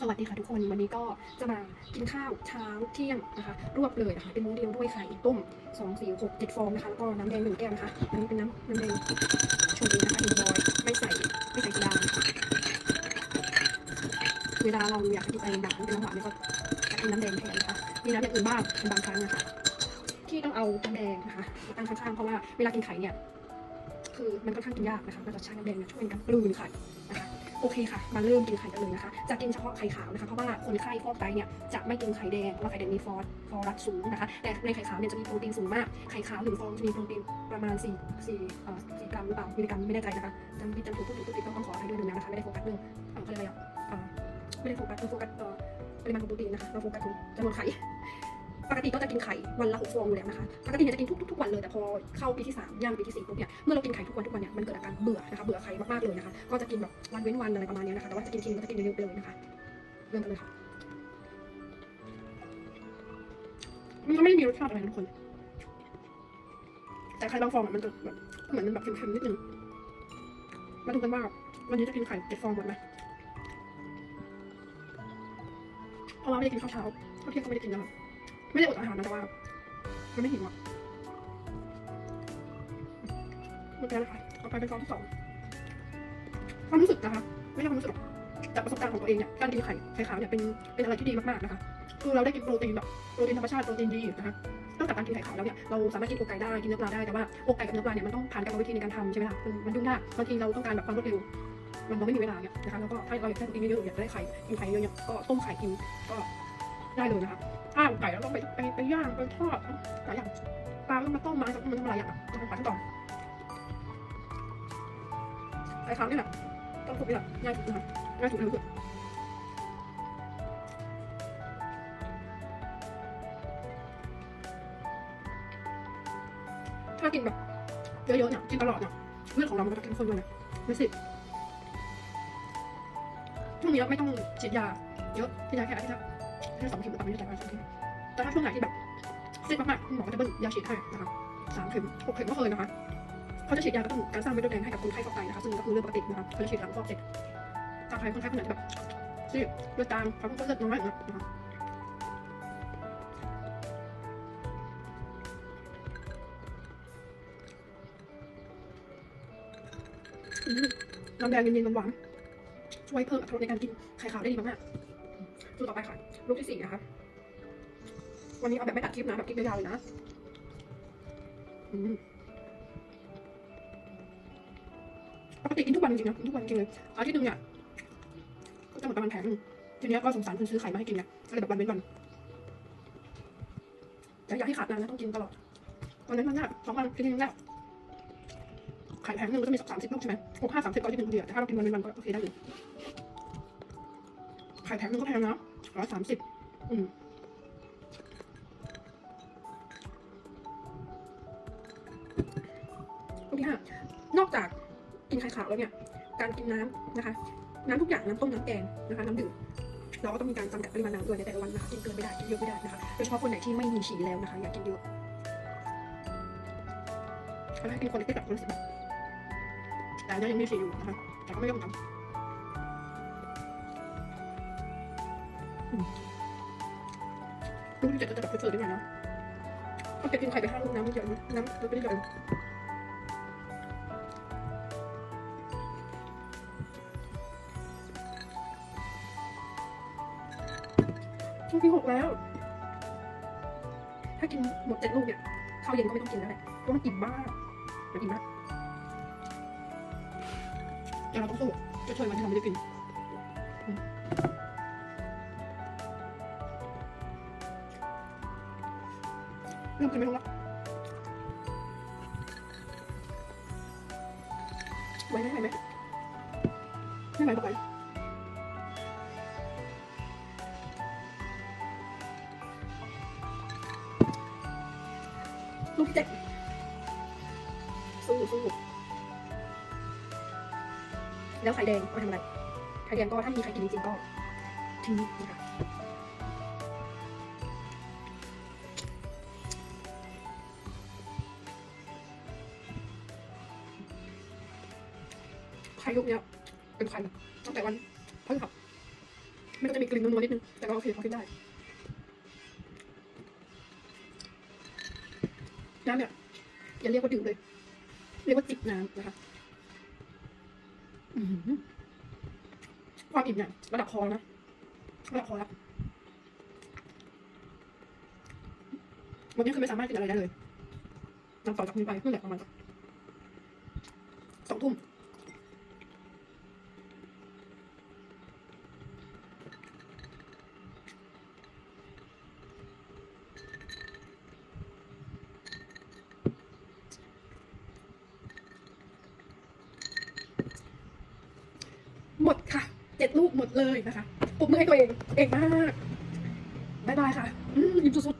สวัสดีค่ะทุกคนวันนี้ก็จะมากินข้าวเช้าเที่ยงนะคะ รวบเลยนะคะเป็นมื้อเดียวด้วยไข่ต้มสองสี่หกเจ็ดฟองนะคะแล้วก็น้ำแดงหนึ่งแก้วนะคะอันนี้เป็นน้ำน้ำแดงชงเองนะคะหนึ่งบอยไม่ใส่ไม่ใส่โซดานะคะเวลาเราอยากกินอะไรดังเป็นหวานเนี่ยก็จะกินน้ำแดงแทนนะคะมีน้ำอย่างอื่นบ้างเป็นบางครั้งนะคะที่ต้องเอาน้ำแดงนะคะตั้งข้างๆเพราะว่าเวลากินไข่เนี่ยคือมันค่อนข้างกินยากนะคะเราจะใช้น้ำแดงช่วยในการกลืนไข่นะคะ โอเคค่ะ มาเริ่มกินไข่กันเลยนะคะ จะกินเฉพาะไข่ขาวนะคะ เพราะว่าคนไข้ฟอกไตเนี่ยจะไม่กินไข่แดง เพราะว่าไข่แดงมีฟอสฟอรัสสูงนะคะ แต่ในไข่ขาวเนี่ยจะมีโปรตีนสูงมาก ไข่ขาวหนึ่งฟองจะมีโปรตีนประมาณ4 4เอ่อ4กรัมหรือเปล่า มิลลิกรัมไม่แน่ใจนะคะจำผิดจำถูกพูดถูกพูดผิดต้องขออภัยด้วยนะคะ ไม่ได้โฟกัสเรื่องเอ่อเขาเรียกอะไรอะเอ่อไม่ได้โฟกัสคือโฟกัสเอ่อปริมาณของโปรตีนนะคะ เราโฟกัสตรงจำนวนไข่ปกติก็จะกินไข่วันละหกฟองอยู่แล้วนะคะ ปกติเนี่ยจะกินทุกๆทุกวันเลย แต่พอเข้าปีที่สามย่างปีที่สี่ปุ๊บเนี่ย เมื่อเรากินไข่ทุกวันทุกวันเนี่ยมัน เบื่อนะคะ เบื่อไข่มากๆเลยนะคะ ก็จะกินแบบวันเว้นวันอะไรประมาณนี้นะคะ แต่ว่าจะกินทีนึงก็จะกินเยอะๆเลยนะคะ เริ่มกันเลยค่ะ มันก็ไม่มีรสชาติอะไรทุกคน แต่ไข่บางฟองมันจะแบบเหมือนมันแบบเค็มๆนิดนึง มาดูกันว่าวันนี้จะกินไข่เจ็ดฟองหมดไหมเพราะว่าไม่ได้กินข้าวเช้าข้าวเที่ยงก็ไม่ได้กินนะคะไม่ได้อดอาหารนะแต่ว่ามันไม่หิวอะหมดแล้วนะคะ เอไปเป็นฟองที่สองความรู้สึกนะคะ ไม่ใช่ความรู้สึกจากประสบการณ์ของตัวเองเนี่ยการกินไข่ไข่ขาวเนี่ยเป็นเป็นอะไรที่ดีมากๆนะคะคือเราได้กินโปรตีนแบบโปรตีนธรรมชาติโปรตีนดีนะคะนอกจากการกินไข่ขาวแล้วเนี่ยเราสามารถกินอกไก่ได้กินเนื้อปลาได้แต่ว่าอกไก่กับเนื้อปลาเนี่ยมันต้องผ่านกรรมวิธีในการทำใช่ไหมล่ะคือมันยุ่งยากบางทีเราต้องการแบบความรวดเร็วมันเราไม่มีเวลาเนี่ยนะคะแล้วก็ถ้าเราอยากได้โปรตีนเยอะๆอยากได้ไข่กินไข่เยอะๆก็ต้มไข่กินก็ได้เลยนะคะถ้าไก่เราต้องไปไปไปย่างไปทอดหลายอย่างปลาต้องมาต้มมาสักมันหลายอย่างอะต้องไปขั้นตอน ไข่ขาวนี่แหละต้องฝึกนี่แหละง่ายสุดนะคะง่ายสุดเร็วสุดถ้ากินแบบเยอะๆเนี่ยกินตลอดเนี่ยเลือดของเรามันก็จะเข้มข้นด้วยนะไม่สิช่วงนี้ไม่ต้องฉีดยาเยอะฉีดยาแค่อาทิตย์ละแค่สองเข็มหรือเปล่าไม่แน่ใจว่าสองเข็มแต่ถ้าช่วงไหนที่แบบซีดมากๆคุณหมอจะเบิ้ลยาฉีดให้นะคะสามเข็มหกเข็มก็เคยนะคะ เขาจะฉีดยากระตุ้นการสร้างเม็ดเลือดแดงให้กับคนไข้ฟอกไตนะคะซึ่งก็คือเรื่องปกตินะคะเขาจะฉีดหลังฟอกเสร็จถ้าใครคนไข้คนไหนแบบซีดเลือดจางความเลือดน้อยนะคะน้ำแดงเย็นๆหวานๆช่วยเพิ่มอรรถรสในการกินไข่ขาวได้ดีมากๆสูตรต่อไปค่ะลูกที่สี่นะคะวันนี้เอาแบบไม่ตัดคลิปนะแบบคลิปยาวๆเลยนะ อืม ปกติกินทุกวันจริงๆนะกินทุกวันจริงเลยอาทิตย์หนึงเนี่ยก็จะหมดประมาณแผงนึงทีเนี้ยก็สงสารคนซื้อไข่มาให้กินไงก็เลยแบบวันเว้นวันแต่อย่าให้ขาดนานนะต้องกินตลอดวันนั้นมันแรกสองวันกินทีนึงแรกไข่แผงหนึงมันก็มีสักสามสิบลูกใช่ไหมหกห้าสามสิบก็ที่หนึ่งเดียวแต่ถ้าเรากินวันเว้นวันก็โอเคได้เลยไข่แผงหนึงก็แพงนะร้อยสามสิบอืมข้อที่ห้านอกจาก กินไข่ขาวแล้วเนี่ย การกินน้ำนะคะ น้ำทุกอย่างน้ำต้มน้ำแกงนะคะน้ำดื่มเราก็ต้องมีการจำกัดปริมาณน้ำด้วยในแต่ละวันนะคะกินเกินไม่ได้กินเยอะไม่ได้นะคะโดยเฉพาะคนไหนที่ไม่มีฉี่แล้วนะคะอย่ากินเยอะเขาให้กินคนเล็กๆแบบคนสิบแต่อันนี้ยังมีฉี่อยู่นะคะแต่ก็ไม่ต้องทำลูกที่เจ็ดก็จะแบบเฟื่อๆด้วยนะก็เก็บกินไข่ไปห้าลูกน้ำเยอะนะน้ำลดไปเดียวเอง ลูกที่หกแล้ว ถ้ากินหมดเจ็ดลูกเนี่ยข้าวเย็นก็ไม่ต้องกินแล้วแหละเพราะมันอิ่มมากมันอิ่มมากแต่เราต้องสู้จะช่วยมันที่เราไม่ได้กินเริ่มกินไม่ลงแล้วไหวไหมไหวไหมไม่ไหวบอกไป ลูกที่เจ็ดสู้สู้แล้วไข่แดงเอาทำอะไร ไข่แดงก็ถ้ามีใครกินจริงๆก็ทิ้งนะคะไข่ลูกเนี้ยเป็นไข่แบบตั้งแต่วันพฤหัสมันก็จะมีกลิ่นนัวๆนิดนึง แต่ก็โอเคพอกินได้ น้ำเนี่ยอย่าเรียกว่าดื่มเลย เรียกว่าจิบน้ำนะคะความอิ่มเนี่ยระดับคอนะระดับคอแล้ววันนี้คือไม่สามารถกินอะไรได้เลยน้ำต่อจากนี้ไปนั่นแหละประมาณสักสองทุ่ม หมดค่ะเจ็ดลูกหมดเลยนะคะปรบมือให้ตัวเองเองมากบายบายค่ะ อืมอิ่มสุด